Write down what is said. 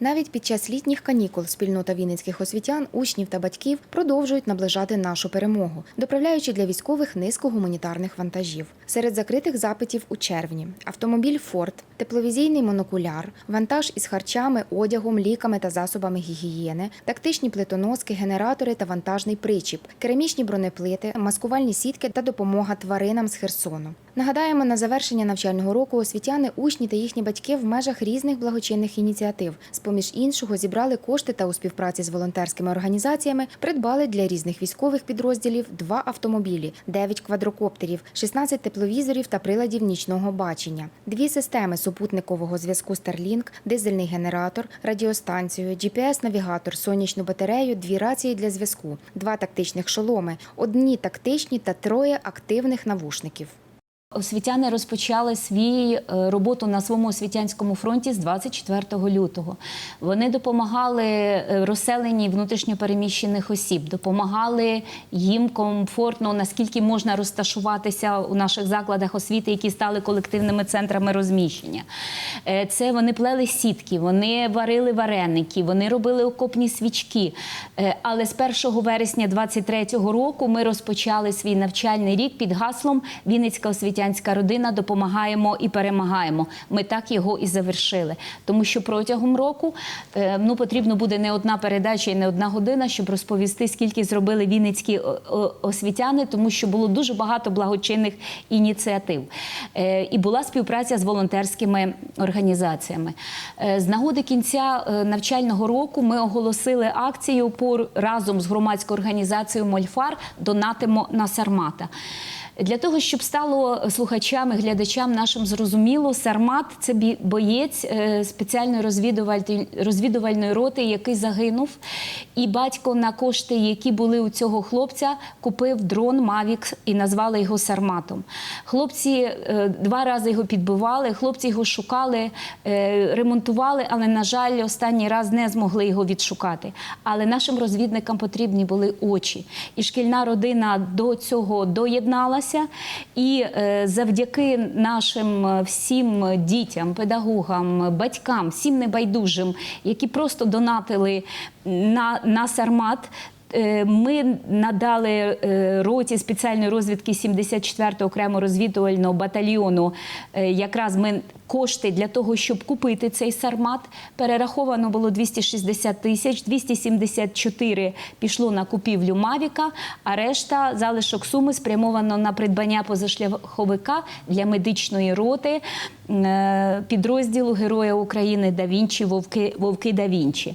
Навіть під час літніх канікул спільнота вінницьких освітян, учнів та батьків продовжують наближати нашу перемогу, доправляючи для військових низку гуманітарних вантажів. Серед закритих запитів у червні автомобіль Форд, тепловізійний монокуляр, вантаж із харчами, одягом, ліками та засобами гігієни, тактичні плитоноски, генератори та вантажний причіп, керамічні бронеплити, маскувальні сітки та допомога тваринам з Херсону. Нагадаємо, на завершення навчального року освітяни, учні та їхні батьки в межах різних благочинних ініціатив, з поміж іншого, зібрали кошти та у співпраці з волонтерськими організаціями придбали для різних військових підрозділів два автомобілі, 9 квадрокоптерів, 16 тепловізорів та приладів нічного бачення, дві системи супутникового зв'язку Starlink, дизельний генератор, радіостанцію, GPS-навігатор, сонячну батарею, дві рації для зв'язку, два тактичних шоломи, одні тактичні та троє активних навушників. Освітяни розпочали свій е, роботу на своєму освітянському фронті з 24 лютого. Вони допомагали е, розселенні внутрішньопереміщених осіб, допомагали їм комфортно, наскільки можна розташуватися у наших закладах освіти, які стали колективними центрами розміщення. Е, Це вони плели сітки, вони варили вареники, вони робили окопні свічки. Але з 1 вересня 2023 року ми розпочали свій навчальний рік під гаслом Вінницька освітянська родина допомагаємо і перемагаємо. Ми так його і завершили. Тому що протягом року е, ну, потрібно буде не одна передача і не одна година, щоб розповісти, скільки зробили вінницькі освітяни, тому що було дуже багато благочинних ініціатив. Е, І була співпраця з волонтерськими організаціями. Е, З нагоди кінця навчального року ми оголосили акцію по разом з громадською організацією Мольфар донатимо на Сармата. Для того, щоб стало слухачам і глядачам нашим зрозуміло, Сармат це боєць е, спеціальної розвідувальної, розвідувальної роти, який загинув. І батько на кошти, які були у цього хлопця, купив дрон Мавік і назвали його Сарматом. Хлопці е, два рази його підбивали, хлопці його шукали, е, ремонтували, але, на жаль, останній раз не змогли його відшукати. Але нашим розвідникам потрібні були очі. І шкільна родина до цього доєдналася. І е, завдяки нашим е, всім дітям, педагогам, батькам, всім небайдужим, які просто донатили на, на Сармат. Е, Ми надали е, роті спеціальної розвідки 74-го окремо розвідувального батальйону. е, Якраз ми кошти для того, щоб купити цей сармат. Перераховано було 260 тисяч, 274 пішло на купівлю Мавіка, а решта залишок суми спрямовано на придбання позашляховика для медичної роти підрозділу Героя України Да Вінчі Вовки, Вовки Да Вінчі.